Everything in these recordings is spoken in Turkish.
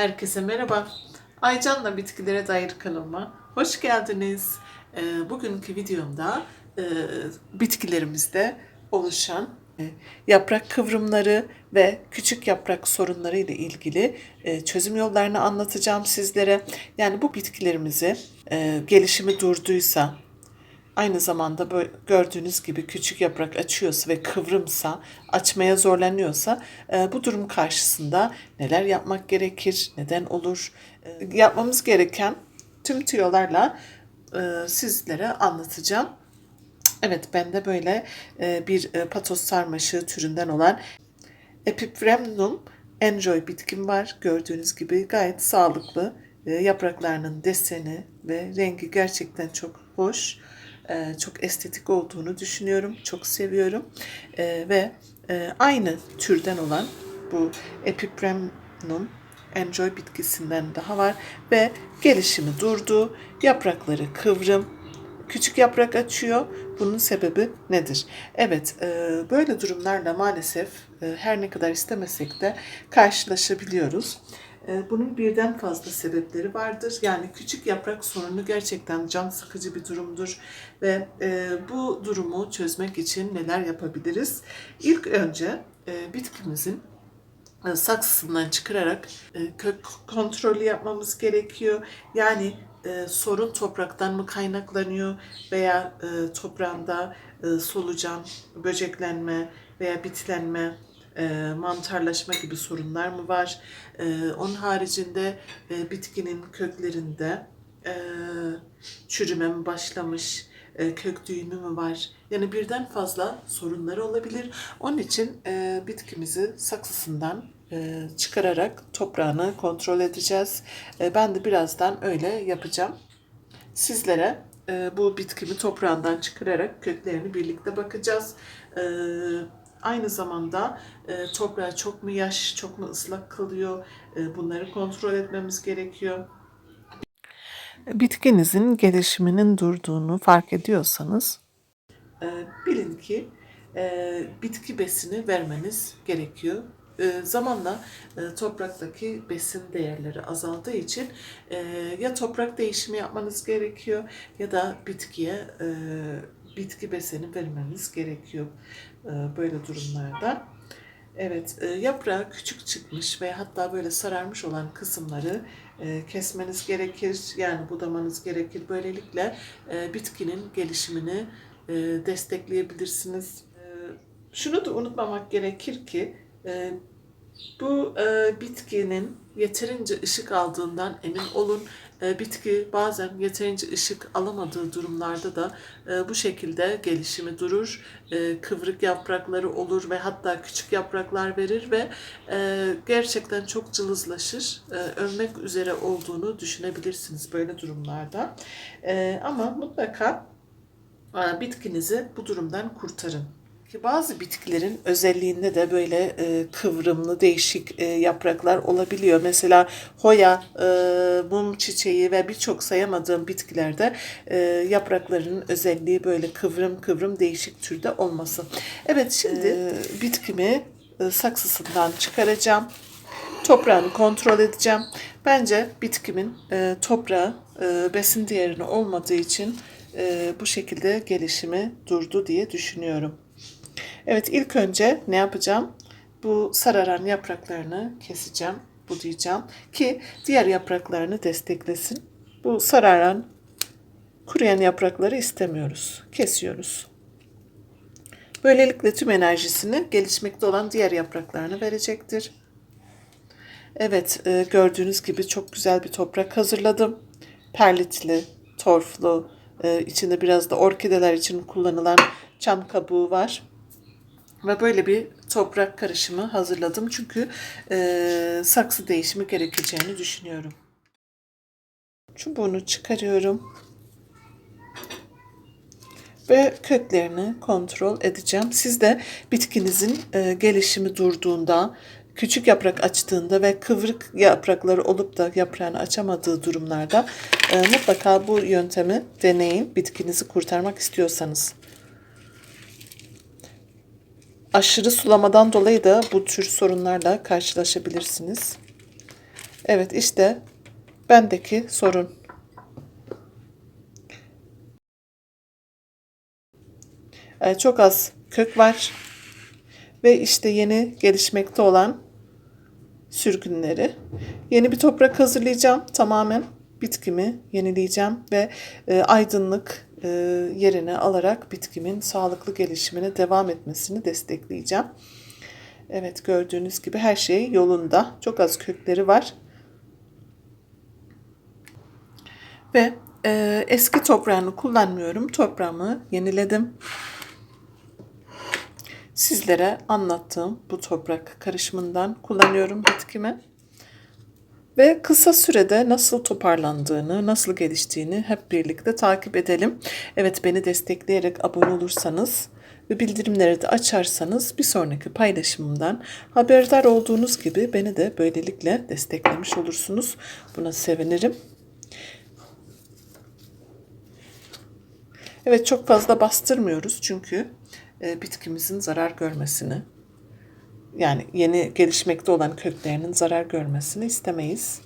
Herkese merhaba. Aycan'la bitkilere dair kanalıma hoş geldiniz. Ee, bugünkü videomda e, bitkilerimizde oluşan e, yaprak kıvrımları ve küçük yaprak sorunları ile ilgili e, çözüm yollarını anlatacağım sizlere. Yani bu bitkilerimizi gelişimi durduysa, Aynı zamanda böyle gördüğünüz gibi küçük yaprak açıyorsa ve kıvrımsa, açmaya zorlanıyorsa e, bu durum karşısında neler yapmak gerekir, neden olur? E, yapmamız gereken tüm tüyolarla e, sizlere anlatacağım. Evet ben de böyle bir patos sarmaşığı türünden olan Epiphremnum enjoy bitkim var. Gördüğünüz gibi gayet sağlıklı. Yapraklarının deseni ve rengi gerçekten çok hoş. E, çok estetik olduğunu düşünüyorum. Çok seviyorum. E, ve e, aynı türden olan bu Epiphremnum enjoy bitkisinden daha var ve gelişimi durdu. Yaprakları kıvrım, küçük yaprak açıyor. Bunun sebebi nedir? Evet, böyle durumlarla maalesef her ne kadar istemesek de karşılaşabiliyoruz. E, Bunun birden fazla sebepleri vardır. Yani küçük yaprak sorunu gerçekten can sıkıcı bir durumdur ve e, bu durumu çözmek için neler yapabiliriz? İlk önce e, bitkimizin saksısından çıkararak kök kontrolü yapmamız gerekiyor. Yani sorun topraktan mı kaynaklanıyor veya toprağında solucan, böceklenme veya bitlenme, e, mantarlaşma gibi sorunlar mı var? E, onun haricinde e, bitkinin köklerinde e, çürüme mi başlamış? e, kök düğümü mü var? Yani birden fazla sorunları olabilir. Onun için e, bitkimizi saksısından e, çıkararak toprağını kontrol edeceğiz. E, ben de birazdan öyle yapacağım. Sizlere e, bu bitkimi toprağından çıkararak köklerini birlikte bakacağız. E, aynı zamanda e, toprağı çok mu yaş, çok mu ıslak kalıyor? E, bunları kontrol etmemiz gerekiyor. Bitkinizin gelişiminin durduğunu fark ediyorsanız e, bilin ki e, bitki besini vermeniz gerekiyor. E, zamanla e, topraktaki besin değerleri azaldığı için e, ya toprak değişimi yapmanız gerekiyor ya da bitkiye bitki besini vermeniz gerekiyor e, böyle durumlarda. Evet, e, yaprağı küçük çıkmış ve hatta böyle sararmış olan kısımları e, kesmeniz gerekir. Yani budamanız gerekir. Böylelikle bitkinin gelişimini destekleyebilirsiniz. Şunu da unutmamak gerekir ki bu bitkinin yeterince ışık aldığından emin olun. E, bitki bazen yeterince ışık alamadığı durumlarda da e, bu şekilde gelişimi durur. E, kıvrık yaprakları olur ve hatta küçük yapraklar verir ve gerçekten çok cılızlaşır. Ölmek üzere olduğunu düşünebilirsiniz böyle durumlarda. Ama mutlaka bitkinizi bu durumdan kurtarın. Ki bazı bitkilerin özelliğinde de böyle e, kıvrımlı değişik e, yapraklar olabiliyor. Mesela hoya, e, mum çiçeği ve birçok sayamadığım bitkilerde e, yapraklarının özelliği böyle kıvrım kıvrım değişik türde olması. Evet şimdi e, bitkimi e, saksısından çıkaracağım. Toprağını kontrol edeceğim. Bence bitkimin e, toprağı e, besin değerini olmadığı için e, bu şekilde gelişimi durdu diye düşünüyorum. Evet ilk önce ne yapacağım? Bu sararan yapraklarını keseceğim, budayacağım ki diğer yapraklarını desteklesin. Bu sararan kuruyan yaprakları istemiyoruz. Kesiyoruz. Böylelikle tüm enerjisini gelişmekte olan diğer yapraklarına verecektir. Evet e, gördüğünüz gibi çok güzel bir toprak hazırladım. Perlitli, torflu, e, içinde biraz da orkideler için kullanılan çam kabuğu var. Ve böyle bir toprak karışımı hazırladım. Çünkü e, saksı değişimi gerekeceğini düşünüyorum. Çubuğunu çıkarıyorum. Ve köklerini kontrol edeceğim. Siz de bitkinizin e, gelişimi durduğunda, küçük yaprak açtığında ve kıvrık yaprakları olup da yaprağını açamadığı durumlarda e, mutlaka bu yöntemi deneyin. Bitkinizi kurtarmak istiyorsanız. Aşırı sulamadan dolayı da bu tür sorunlarla karşılaşabilirsiniz. Evet işte bendeki sorun. Ee, çok az kök var. Ve işte yeni gelişmekte olan sürgünleri. Yeni bir toprak hazırlayacağım. Tamamen bitkimi yenileyeceğim ve e, aydınlık e, yerine alarak bitkimin sağlıklı gelişimine devam etmesini destekleyeceğim. Evet gördüğünüz gibi her şey yolunda. Çok az kökleri var. Ve e, eski toprağını kullanmıyorum. Toprağımı yeniledim. Sizlere anlattığım bu toprak karışımından kullanıyorum bitkimi. Ve kısa sürede nasıl toparlandığını, nasıl geliştiğini hep birlikte takip edelim. Evet beni destekleyerek abone olursanız ve bildirimleri de açarsanız bir sonraki paylaşımımdan haberdar olduğunuz gibi beni de böylelikle desteklemiş olursunuz. Buna sevinirim. Evet çok fazla bastırmıyoruz çünkü e, bitkimizin zarar görmesini yani yeni gelişmekte olan köklerinin zarar görmesini istemeyiz.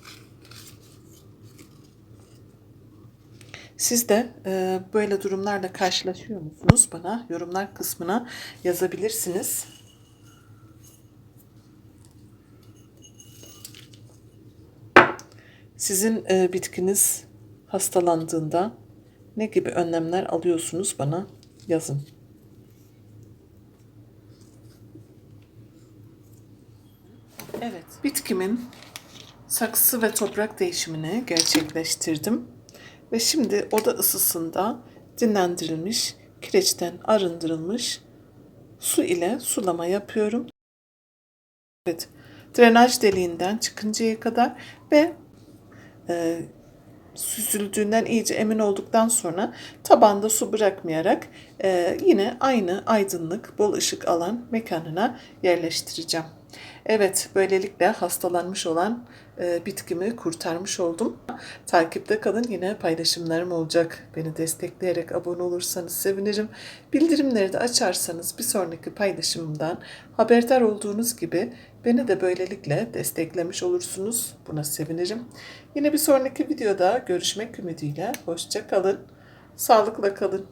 Siz de e, böyle durumlarla karşılaşıyor musunuz? Bana yorumlar kısmına yazabilirsiniz. Sizin e, bitkiniz hastalandığında ne gibi önlemler alıyorsunuz bana yazın. Evet, bitkimin saksı ve toprak değişimini gerçekleştirdim. Ve şimdi oda ısısında dinlendirilmiş, kireçten arındırılmış su ile sulama yapıyorum. Evet, drenaj deliğinden çıkıncaya kadar ve e, süzüldüğünden iyice emin olduktan sonra tabanda su bırakmayarak e, yine aynı aydınlık, bol ışık alan mekanına yerleştireceğim. Evet, böylelikle hastalanmış olan e, bitkimi kurtarmış oldum. Takipte kalın yine paylaşımlarım olacak. Beni destekleyerek abone olursanız sevinirim. Bildirimleri de açarsanız bir sonraki paylaşımımdan haberdar olduğunuz gibi beni de böylelikle desteklemiş olursunuz. Buna sevinirim. Yine bir sonraki videoda görüşmek ümidiyle. Hoşça kalın. Sağlıkla kalın.